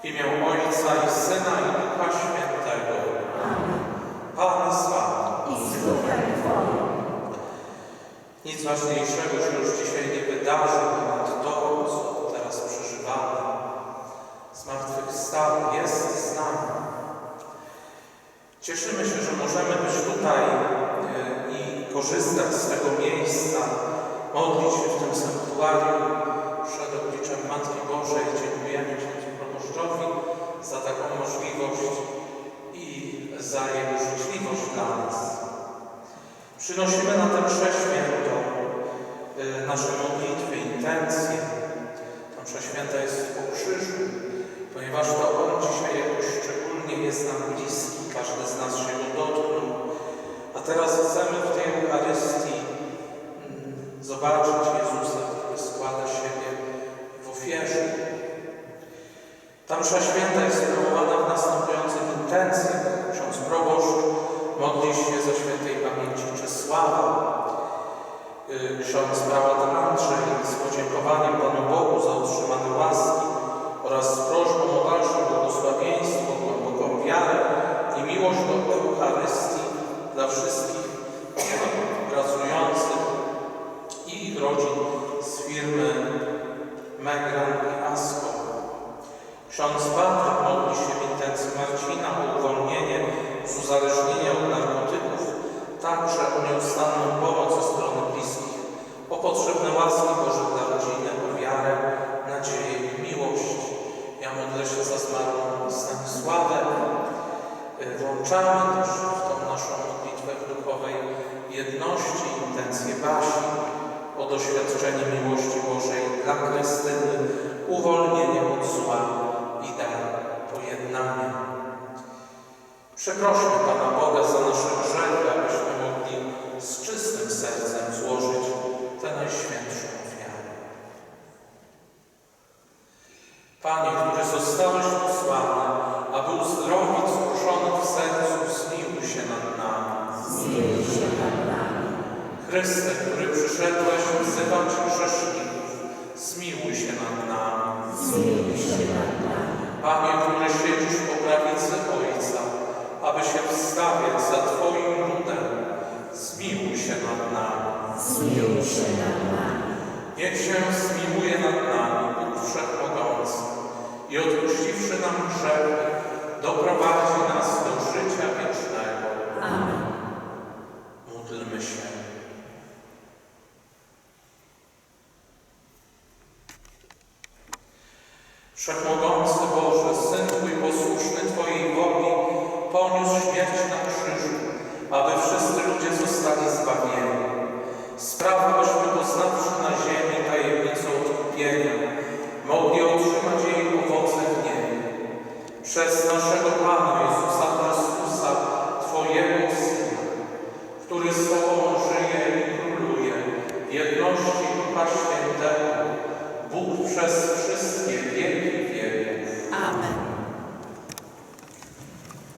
W imię Ojca i Syna i Ducha Świętego. Pan z Wami. i z duchem Twoim. Nic ważniejszego się już dzisiaj nie wydarzy ponad to, co teraz przeżywamy. Zmartwychwstał jest z nami. Cieszymy się, że możemy być tutaj e, i korzystać z tego miejsca, modlić się w tym sanktuarium przed obliczem Matki Bożej. Dziękujemy Księciu za taką możliwość i za jego życzliwość dla nas. Przynosimy na mszę świętą y, nasze modlitwy, intencje. Ta msza święta jest po krzyżu, ponieważ to On dzisiaj jakoś szczególnie jest nam bliski, każdy z nas się Go dotknął. A teraz chcemy w tej Eucharystii mm, zobaczyć Jezusa, który składa siebie w ofierze. Ta msza święta jest sprawowana w następujących intencjach. Ksiądz proboszcz modli się za świętej pamięci Czesława. Y, Ksiądz prałat Andrzej z podziękowaniem Panu Bogu za otrzymane łaski oraz z prośbą o dalsze błogosławieństwo, głęboką wiarę i miłość do Eucharystii dla wszystkich pracujących i ich rodzin z firmy Megran uzależnienia od narkotyków, także o nieustanną pomoc ze strony bliskich, o potrzebne łaski Boże dla rodziny, o wiarę, nadzieję i miłość. Ja modlę się za zmarłą Stanisławę. Y, Włączamy też w tą naszą modlitwę w duchowej jedności, intencję Basi, o doświadczenie miłości Bożej dla Krystyny, uwolnienie od zła Przeprośmy Pana Boga za nasze grzechy, abyśmy mogli z czystym sercem złożyć tę najświętszą ofiarę. Panie, który zostałeś posłany, aby uzdrowić skruszonych w sercu, zmiłuj się nad nami. Zmiłuj się nad nami. Chryste, który przyszedłeś wzywać grzeszników, zmiłuj się nad nami. Zmiłuj się nad nami. Panie, który siedzisz po prawicy Ojca, wstawiać za Twoim ludem, zmiłuj się nad nami. Zmiłuj się nad nami. Niech się zmiłuje nad nami Bóg Wszechmogący i odpuściwszy nam grzechy, doprowadzi nas do życia wiecznego. Amen. Módlmy się. Wszechmogący Boże, Syn Twój posłuszny Twojej woli, poniósł śmierć na krzyżu, aby wszyscy ludzie zostali zbawieni. Spraw, byśmy poznawszy na ziemi tajemnicę odkupienia, mogli otrzymać jej owoce w niebie. Przez naszego Pana Jezusa Chrystusa, Twojego Syna, który z Tobą żyje i króluje w jedności Ducha